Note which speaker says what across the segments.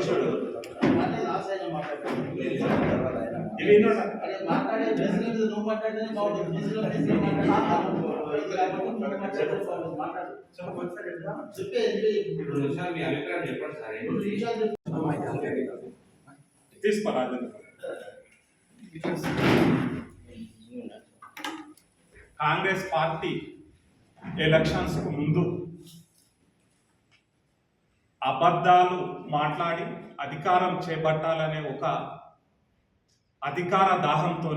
Speaker 1: అధ్యక్షుడు. ఇవి
Speaker 2: మాట్లాడే ప్రెసిడెంట్ నువ్వు మాట్లాడితేనే బాగుంటుంది ప్రెసిడెంట్
Speaker 1: కాంగ్రెస్ పార్టీ ఎలక్షన్స్కు ముందు అబద్ధాలు మాట్లాడి అధికారం చేపట్టాలనే ఒక అధికార దాహంతో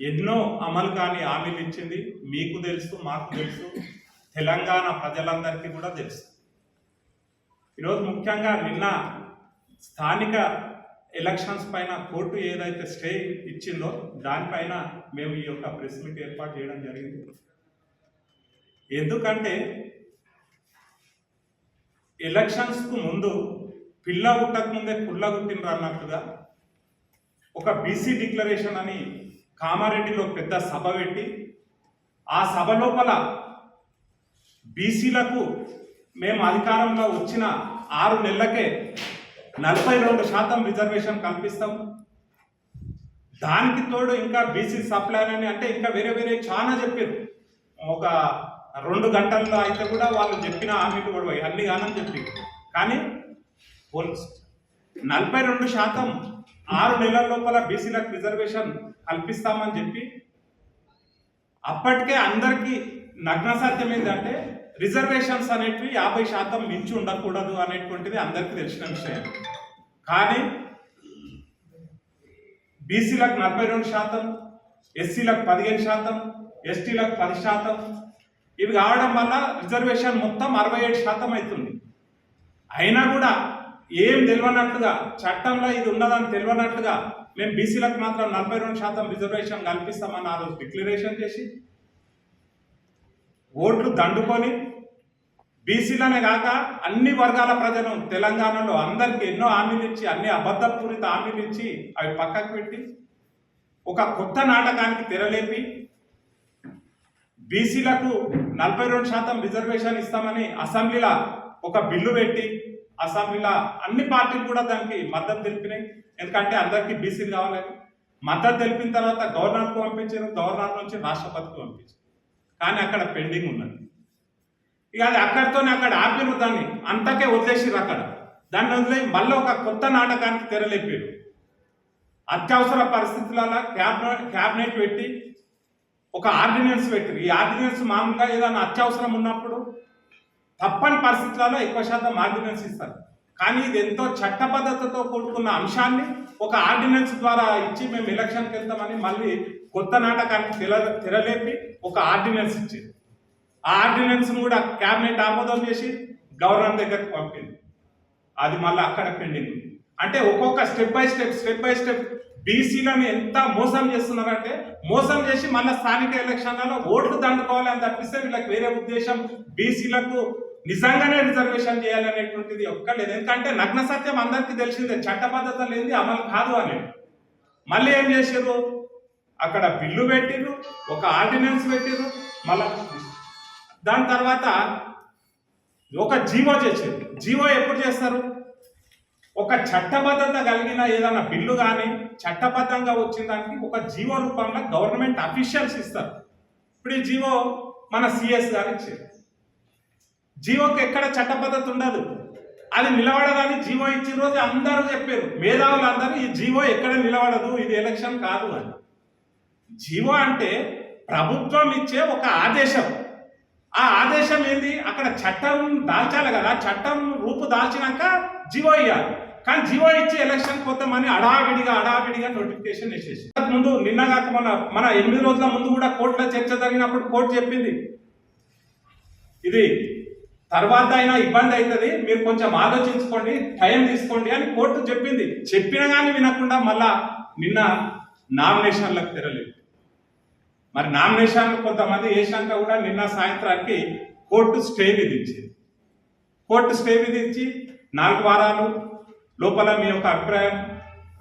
Speaker 1: ఎన్నో అమలు కాని హామీలు ఇచ్చింది మీకు తెలుసు మాకు తెలుసు తెలంగాణ ప్రజలందరికీ కూడా తెలుసు. ఈరోజు ముఖ్యంగా నిన్న స్థానిక ఎలక్షన్స్ పైన కోర్టు ఏదైతే స్టే ఇచ్చిందో దానిపైన మేము ఈ యొక్క ప్రెస్ మీట్ ఏర్పాటు చేయడం జరిగింది. ఎందుకంటే ఎలక్షన్స్కు ముందు పిల్ల పుట్టక ముందే పుల్ల పుట్టినరు అన్నట్టుగా ఒక బీసీ డిక్లరేషన్ అని కామారెడ్డిలో పెద్ద సభ పెట్టి ఆ సభ లోపల బీసీలకు మేము అధికారంలో వచ్చిన ఆరు నెలలకే నలభై రెండు శాతం రిజర్వేషన్ కల్పిస్తాం. దానికి తోడు ఇంకా బీసీ సప్లైన్ అని అంటే ఇంకా వేరే వేరే చాలా చెప్పారు ఒక రెండు గంటల్లో అయితే కూడా వాళ్ళు చెప్పిన హామీలు కూడా అన్ని గానం చెప్పి. కానీ పోలీస్ నలభై రెండు శాతం ఆరు నెలల లోపల బీసీలకు రిజర్వేషన్ కల్పిస్తామని చెప్పి అప్పటికే అందరికీ నగ్న సత్యం ఏంటంటే రిజర్వేషన్స్ అనేటివి యాభై శాతం మించి ఉండకూడదు అనేటువంటిది అందరికీ తెలిసిన విషయం. కానీ బీసీలకు నలభై రెండు శాతం ఎస్సీలకు పదిహేను శాతం ఎస్టీలకు పది శాతం ఇవి కావడం వల్ల రిజర్వేషన్ మొత్తం అరవై ఏడు శాతం అవుతుంది. అయినా కూడా ఏం తెలియనట్లుగా చట్టంలో ఇది ఉన్నదని తెలియనట్లుగా మేము బీసీలకు మాత్రం నలభై రెండు శాతం రిజర్వేషన్ కల్పిస్తామని ఆ రోజు డిక్లరేషన్ చేసి ఓట్లు దండుకొని బీసీలనే కాక అన్ని వర్గాల ప్రజలు తెలంగాణలో అందరికి ఎన్నో హామీలు ఇచ్చి అన్ని అబద్ధపూరిత హామీలు ఇచ్చి అవి పక్కకు పెట్టి ఒక కొత్త నాటకానికి తెరలేపి బీసీలకు నలభై రెండు శాతం రిజర్వేషన్ ఇస్తామని అసెంబ్లీలో ఒక బిల్లు పెట్టి అసెంబ్లీలో అన్ని పార్టీలు కూడా దానికి మద్దతు తెలిపినాయి. ఎందుకంటే అందరికీ బీసీలు కావాలని మద్దతు తెలిపిన తర్వాత గవర్నర్కు పంపించారు. గవర్నర్ నుంచి రాష్ట్రపతికి పంపించారు. కానీ అక్కడ పెండింగ్ ఉన్నది. ఇక అది అక్కడితోనే అక్కడ ఆపిరు దాన్ని. అంతకే వదిలేసిర్రు అక్కడ. దాన్ని వదిలే మళ్ళీ ఒక కొత్త నాటకానికి తెరలేపారు అత్యవసర పరిస్థితులలో క్యాబినెట్ క్యాబినెట్ పెట్టి ఒక ఆర్డినెన్స్ పెట్టారు ఈ ఆర్డినెన్స్ మామూలుగా ఏదైనా అత్యవసరం ఉన్నప్పుడు తప్పని పరిస్థితులలో ఎక్కువ శాతం ఆర్డినెన్స్ ఇస్తారు. కానీ ఇది ఎంతో చట్టబద్ధతతో కూడుకున్న అంశాన్ని ఒక ఆర్డినెన్స్ ద్వారా ఇచ్చి మేము ఎలక్షన్కి వెళ్తామని మళ్ళీ కొత్త నాటకానికి తెర తెరలేపి ఒక ఆర్డినెన్స్ ఇచ్చింది ఆ ఆర్డినెన్స్ కూడా క్యాబినెట్ ఆమోదం చేసి గవర్నర్ దగ్గరకు పంపింది. అది మళ్ళీ అక్కడ పెండింగ్. అంటే ఒక్కొక్క step by step step by step బీసీలను ఎంత మోసం చేస్తున్నారంటే మోసం చేసి మళ్ళీ స్థానిక ఎలక్షన్లలో ఓట్లు దండుకోవాలని తప్పిస్తే వీళ్ళకి వేరే ఉద్దేశం బీసీలకు నిజంగానే రిజర్వేషన్ చేయాలనేటువంటిది ఒక్కలేదు ఎందుకంటే నగ్న సత్యం అందరికీ తెలిసిందే చట్టబద్ధత లేనిది అమలు కాదు అని. మళ్ళీ ఏం చేసారు అక్కడ బిల్లు పెట్టిరు ఒక ఆర్డినెన్స్ పెట్టిరు మళ్ళా దాని తర్వాత ఒక జీవో చేసారు జీవో ఎప్పుడు చేస్తారు? ఒక చట్టబద్ధత కలిగిన ఏదైనా బిల్లు కానీ చట్టబద్ధంగా వచ్చిన దానికి ఒక జీవో రూపంలో గవర్నమెంట్ అఫీషియల్స్ ఇస్తారు. ఇప్పుడు ఈ జీవో మన సిఎస్ గారు ఇచ్చారు. జీవోకి ఎక్కడ చట్టబద్ధత ఉండదు. అది నిలబడదని జీవో ఇచ్చిన రోజు అందరూ చెప్పారు. మేధావులు అందరూ ఈ జీవో ఎక్కడ నిలబడదు ఇది ఎలక్షన్ కాదు అని. జీవో అంటే ప్రభుత్వం ఇచ్చే ఒక ఆదేశం. ఆ ఆదేశం ఏంది? అక్కడ చట్టం దాల్చాలి కదా. చట్టం రూపు దాల్చినాక జీవో ఇవ్వాలి కానీ జీవో ఇచ్చి ఎలక్షన్ పోతామని అడావిడిగా అడావిడిగా నోటిఫికేషన్ వేసేసి. ముందు నిన్న కాక మన మన ఎనిమిది రోజుల ముందు కూడా కోర్టులో చర్చ జరిగినప్పుడు కోర్టు చెప్పింది. ఇది తర్వాత అయినా ఇబ్బంది అవుతుంది మీరు కొంచెం ఆలోచించుకోండి టైం తీసుకోండి అని కోర్టు చెప్పింది. చెప్పినా కానీ వినకుండా మళ్ళా నిన్న నామినేషన్లకు తెరలేదు. మరి నామినేషన్ కొంతమంది వేసాక కూడా నిన్న సాయంత్రానికి కోర్టు స్టే విధించింది. కోర్టు స్టే విధించి నాలుగు వారాలు లోపల మీ యొక్క అభిప్రాయం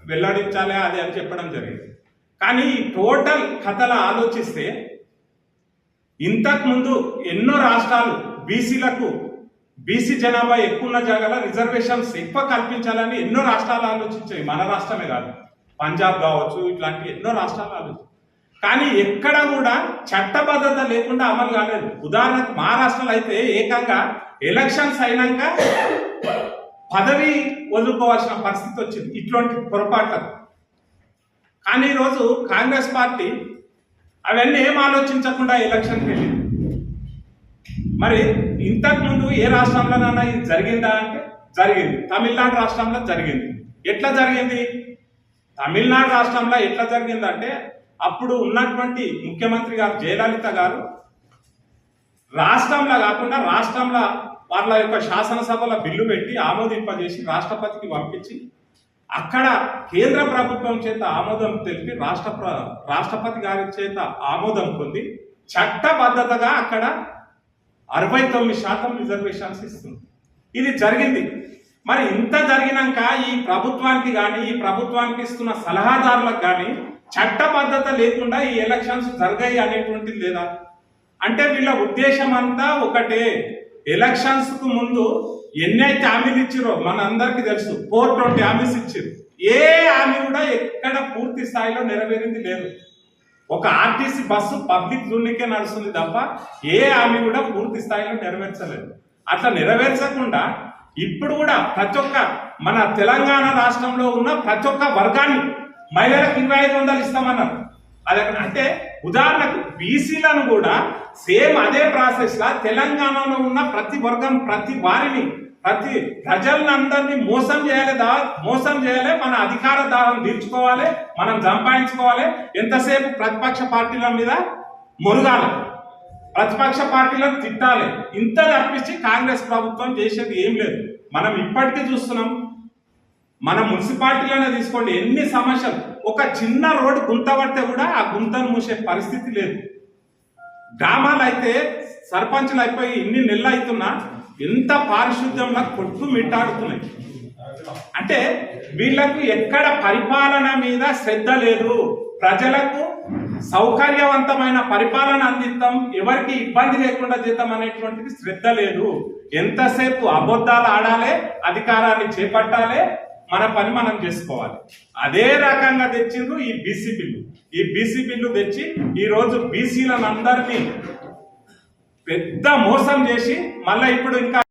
Speaker 1: వెల్లడించాలి అది అని చెప్పడం జరిగింది. కానీ ఈ టోటల్ కథల ఆలోచిస్తే ఇంతకుముందు ఎన్నో రాష్ట్రాలు బీసీలకు బీసీ జనాభా ఎక్కువ ఉన్న జాగాల రిజర్వేషన్స్ ఎక్కువ కల్పించాలని ఎన్నో రాష్ట్రాలు ఆలోచించాయి. మన రాష్ట్రమే కాదు పంజాబ్ కావచ్చు ఇట్లాంటి ఎన్నో రాష్ట్రాలు ఆలోచించాయి. కానీ ఎక్కడ కూడా చట్టబద్ధత లేకుండా అమలు కాలేదు. ఉదాహరణకు మహారాష్ట్రలో అయితే ఏకంగా ఎలక్షన్స్ అయినాక పదవి వదులుకోవాల్సిన పరిస్థితి వచ్చింది. ఇట్లాంటి పొరపాట్లకు కానీ ఈరోజు కాంగ్రెస్ పార్టీ అవన్నీ ఏం ఆలోచించకుండా ఎలక్షన్కి వెళ్ళింది. మరి ఇంతకుముందు ఏ రాష్ట్రంలోనైనా ఇది జరిగిందా అంటే జరిగింది. తమిళనాడు రాష్ట్రంలో జరిగింది. ఎట్లా జరిగింది? తమిళనాడు రాష్ట్రంలో ఎట్లా జరిగిందంటే అప్పుడు ఉన్నటువంటి ముఖ్యమంత్రి గారు జయలలిత గారు రాష్ట్రంలో కాకుండా రాష్ట్రంలో వాళ్ళ యొక్క శాసనసభల బిల్లు పెట్టి ఆమోదింపజేసి రాష్ట్రపతికి పంపించి అక్కడ కేంద్ర ప్రభుత్వం చేత ఆమోదం తెలిపి రాష్ట్ర రాష్ట్రపతి గారి చేత ఆమోదం పొంది చట్టబద్ధతగా అక్కడ అరవై తొమ్మిది శాతం రిజర్వేషన్స్ ఇస్తుంది. ఇది జరిగింది. మరి ఇంత జరిగినాక ఈ ప్రభుత్వానికి కానీ ఈ ప్రభుత్వానికి ఇస్తున్న సలహాదారులకు కానీ చట్టబద్ధత లేకుండా ఈ ఎలక్షన్స్ జరిగాయి అనేటువంటిది లేదా? అంటే వీళ్ళ ఉద్దేశం అంతా ఒకటే. ఎలక్షన్స్కు ముందు ఎన్నైతే హామీలు ఇచ్చిరో మన అందరికి తెలుసు. ఫోర్ ట్వంటీ హామీస్ ఇచ్చారు. ఏ హామీ కూడా ఎక్కడ పూర్తి స్థాయిలో నెరవేరింది లేదు. ఒక ఆర్టీసీ బస్సు పబ్లిక్ జోన్కే నడుస్తుంది తప్ప ఏ హామీ కూడా పూర్తి స్థాయిలో నెరవేర్చలేదు. అట్లా నెరవేర్చకుండా ఇప్పుడు కూడా ప్రతి ఒక్క మన తెలంగాణ రాష్ట్రంలో ఉన్న ప్రతి ఒక్క వర్గాన్ని మహిళలకు ఇరవై ఐదు వందలు ఇస్తామన్నారు. అదే అంటే ఉదాహరణకు బీసీలను కూడా సేమ్ అదే ప్రాసెస్ లా తెలంగాణలో ఉన్న ప్రతి వర్గం ప్రతి వారిని ప్రతి ప్రజలను అందరినీ మోసం చేయాలి దా మోసం చేయాలి మన అధికార దాహం తీర్చుకోవాలి మనం సంపాదించుకోవాలి. ఎంతసేపు ప్రతిపక్ష పార్టీల మీద మురుగాలి? ప్రతిపక్ష పార్టీలను తిట్టాలి. ఇంత తప్పించి కాంగ్రెస్ ప్రభుత్వం చేసేది ఏం లేదు. మనం ఇప్పటికీ చూస్తున్నాం మన మున్సిపాలిటీలోనే తీసుకోండి. ఎన్ని సమస్యలు? ఒక చిన్న రోడ్డు గుంత పడితే కూడా ఆ గుంతను మూసే పరిస్థితి లేదు. గ్రామాలు అయితే సర్పంచులు అయిపోయి ఇన్ని నెలలు అవుతున్నా ఎంత పారిశుద్ధ్యంలో కొట్టు మిట్టాడుతున్నాయి. అంటే వీళ్ళకు ఎక్కడ పరిపాలన మీద శ్రద్ధ లేదు. ప్రజలకు సౌకర్యవంతమైన పరిపాలన అందిద్దాం. ఎవరికి ఇబ్బంది లేకుండా చేద్దాం అనేటువంటిది శ్రద్ధ లేదు. ఎంతసేపు అబద్ధాలు ఆడాలి అధికారాన్ని చేపట్టాలి మన పని మనం చేసుకోవాలి. అదే రకంగా తెచ్చిండ్రు ఈ బీసీ బిల్లు. ఈ బీసీ బిల్లు తెచ్చి ఈ రోజు బీసీలను అందరినీ పెద్ద మోసం చేసి మళ్ళీ ఇప్పుడు ఇంకా